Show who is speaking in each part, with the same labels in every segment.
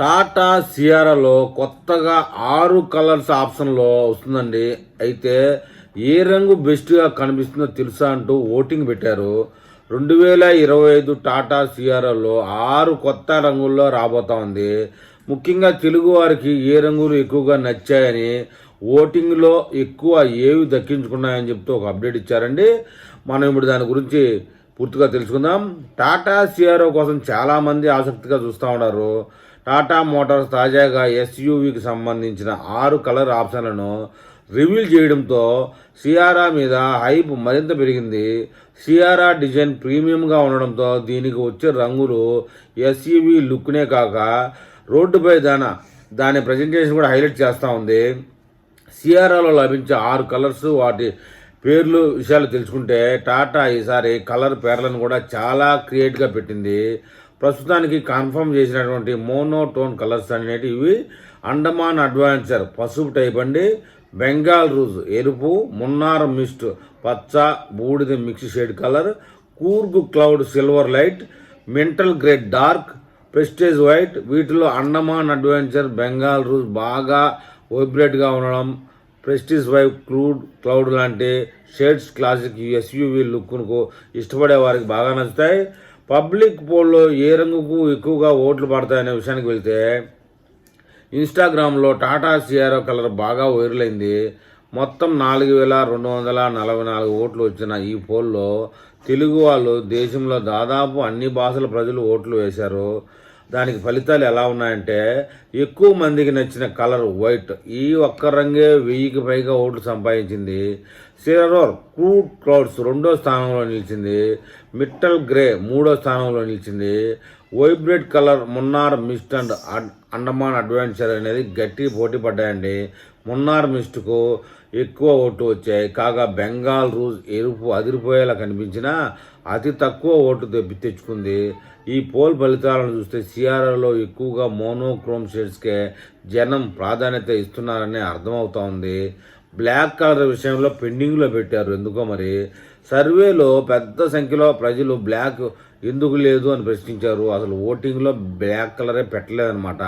Speaker 1: టాటా సియారాలో కొత్తగా ఆరు కలర్స్ ఆప్షన్లో వస్తుందండి. అయితే ఏ రంగు బెస్ట్గా కనిపిస్తుందో తెలుసా అంటూ ఓటింగ్ పెట్టారు. రెండు వేల ఇరవై ఐదు టాటా సియారాలో ఆరు కొత్త రంగుల్లో రాబోతా ఉంది. ముఖ్యంగా తెలుగు వారికి ఏ రంగులు ఎక్కువగా నచ్చాయని ఓటింగ్లో ఎక్కువ ఏవి దక్కించుకున్నాయని చెప్తూ ఒక అప్డేట్ ఇచ్చారండి. మనం ఇప్పుడు దాని గురించి పూర్తిగా తెలుసుకుందాం. టాటా సిఆర్ఓ కోసం చాలామంది ఆసక్తిగా చూస్తూ ఉన్నారు. టాటా మోటార్స్ తాజాగా ఎస్యూవికి సంబంధించిన ఆరు కలర్ ఆప్షన్లను రివీల్ చేయడంతో సిఆర్ఆ మీద హైప్ మరింత పెరిగింది. సిఆర్ఆ డిజైన్ ప్రీమియంగా ఉండడంతో దీనికి వచ్చే రంగులు ఎస్యూవి లుక్నే కాక రోడ్డుపై దాని దాని ప్రజెంటేషన్ కూడా హైలైట్ చేస్తూ ఉంది. సిఆర్ఆలో లభించే ఆరు కలర్స్ వాటి పేర్లు విషయాలు తెలుసుకుంటే టాటా ఈసారి కలర్ పేర్లను కూడా చాలా క్రియేట్గా పెట్టింది. ప్రస్తుతానికి కన్ఫర్మ్ చేసినటువంటి మోనోటోన్ కలర్స్ అనేటివి అండమాన్ అడ్వాంచర్ పసుపు టైప్ అండి. బెంగాల్ రూజ్ ఎరుపు మున్నార్ మిస్ట్ పచ్చ బూడిద mix shade colour Coorg cloud silver light mental grade dark prestige white వీటిలో అండమాన్ అడ్వెంచర్ బెంగాల్ రూజ్ బాగా వైబ్రేట్గా ఉండడం ప్రెస్టీజ్ వైవ్ క్లూడ్ క్లౌడ్ లాంటి షేడ్స్ క్లాసిక్ ఎస్యూవి లుక్ను ఇష్టపడే వారికి బాగా నచ్చుతాయి. పబ్లిక్ పోల్లో ఏ రంగుకు ఎక్కువగా ఓట్లు పడతాయనే విషయానికి వెళ్తే ఇన్స్టాగ్రామ్లో టాటా సిఆర్ఓ కలర్ బాగా వైరల్ అయింది. మొత్తం నాలుగు వేల రెండు వందల నలభై నాలుగు ఓట్లు వచ్చిన ఈ పోల్లో తెలుగు వాళ్ళు దేశంలో దాదాపు అన్ని భాషల ప్రజలు ఓట్లు వేశారు. దానికి ఫలితాలు ఎలా ఉన్నాయంటే ఎక్కువ మందికి నచ్చిన కలర్ వైట్. ఈ ఒక్క రంగే వెయ్యికి పైగా ఓట్లు సంపాదించింది సిరరోర్ క్రూడ్ క్లౌడ్స్ రెండో స్థానంలో నిలిచింది. మిట్టల్ గ్రే మూడో స్థానంలో నిలిచింది. Vibrate colour Munnar mist and add- Andaman adventure అనేది గట్టి పోటీ పడ్డాయండి. మున్నార్ మిస్ట్కు ఎక్కువ ఓటు వచ్చాయి. కాగా బెంగాల్ రూజ్ ఎరుపు అదిరిపోయేలా కనిపించినా అతి తక్కువ ఓటు తెప్పి తెచ్చుకుంది. ఈ పోల్ ఫలితాలను చూస్తే సిఆర్ఆర్లో ఎక్కువగా మోనోక్రోమ్ షేడ్స్కే జనం ప్రాధాన్యత ఇస్తున్నారని అర్థమవుతా ఉంది. బ్లాక్ కలర్ విషయంలో పెండింగ్లో పెట్టారు. ఎందుకో మరి? సర్వేలో పెద్ద సంఖ్యలో ప్రజలు బ్లాక్ ఎందుకు లేదు అని ప్రశ్నించారు. అసలు ఓటింగ్లో బ్లాక్ కలరే పెట్టలేదన్నమాట.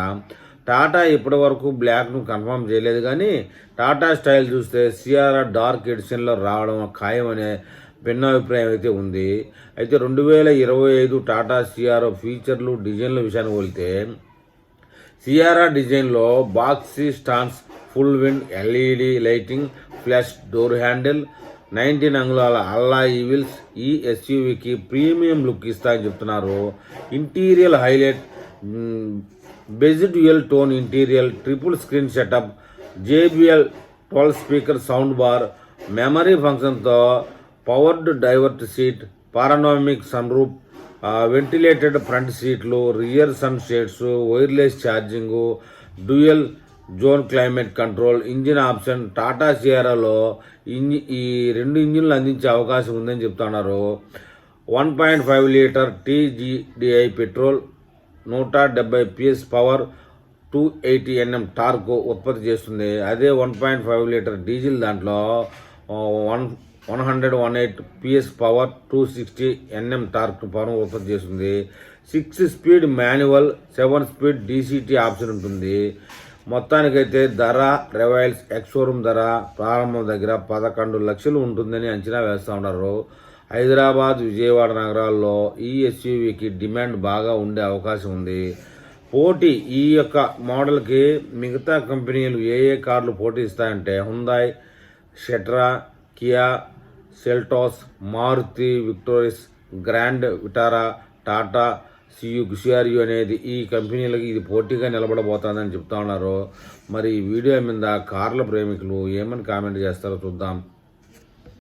Speaker 1: టాటా ఇప్పటి వరకు బ్లాక్ను కన్ఫర్మ్ చేయలేదు కానీ టాటా స్టైల్ చూస్తే సిఆర్ఆర్ డార్క్ ఎడిషన్లో రావడం ఖాయం అనే భిన్నాభిప్రాయం అయితే ఉంది. అయితే రెండు వేల ఇరవై ఐదు టాటా సిఆర్ఓ ఫీచర్లు డిజైన్ల విషయానికి వెళ్తే సిఆర్ఆర్ డిజైన్లో boxy stance full wind LED lighting flash door handle nineteen అంగుళాల అల్లా ఈవిల్స్ ఈ ఎస్యూవికి ప్రీమియం లుక్ ఇస్తాయని చెప్తున్నారు. Interior highlight బెజిడ్ dual tone interior triple screen setup JBL twelve speaker sound bar memory ఫంక్షన్తో powered driver seat panoramic sunroof ventilated front సీట్లు rear sun shades wireless charging dual zone climate control engine option Tata సియారాలో ఇంజి ఈ రెండు ఇంజిన్లు అందించే అవకాశం ఉందని చెప్తున్నారు. One point five litre TGDI petrol నూట డెబ్బై PS power two eighty NM torque ఉత్పత్తి చేస్తుంది. అదే one point five litre diesel దాంట్లో one one hundred one eight PS power two sixty NM torque power ఉత్పత్తి చేస్తుంది. Six speed manual seven speed DCT option ఉంటుంది. మొత్తానికైతే ధర రెవైల్స్ ఎక్స్షోరూమ్ ధర ప్రారంభం దగ్గర పదకొండు లక్షలు ఉంటుందని అంచనా వేస్తూ ఉన్నారు. హైదరాబాద్ విజయవాడ నగరాల్లో ఈ ఎస్యూవికి డిమాండ్ బాగా ఉండే అవకాశం ఉంది. పోటీ ఈ యొక్క మోడల్కి మిగతా కంపెనీలు ఏ ఏ కార్లు పోటీ ఇస్తాయంటే Hyundai షెట్రా Kia Seltos Maruti Victoris Grand Vitara Tata Cu గుషియారియు అనేది ఈ కంపెనీలకి ఇది పోటీగా నిలబడబోతుందని చెప్తా ఉన్నారు. మరి ఈ వీడియో మీద కార్ల ప్రేమికులు ఏమని కామెంట్ చేస్తారో చూద్దాం.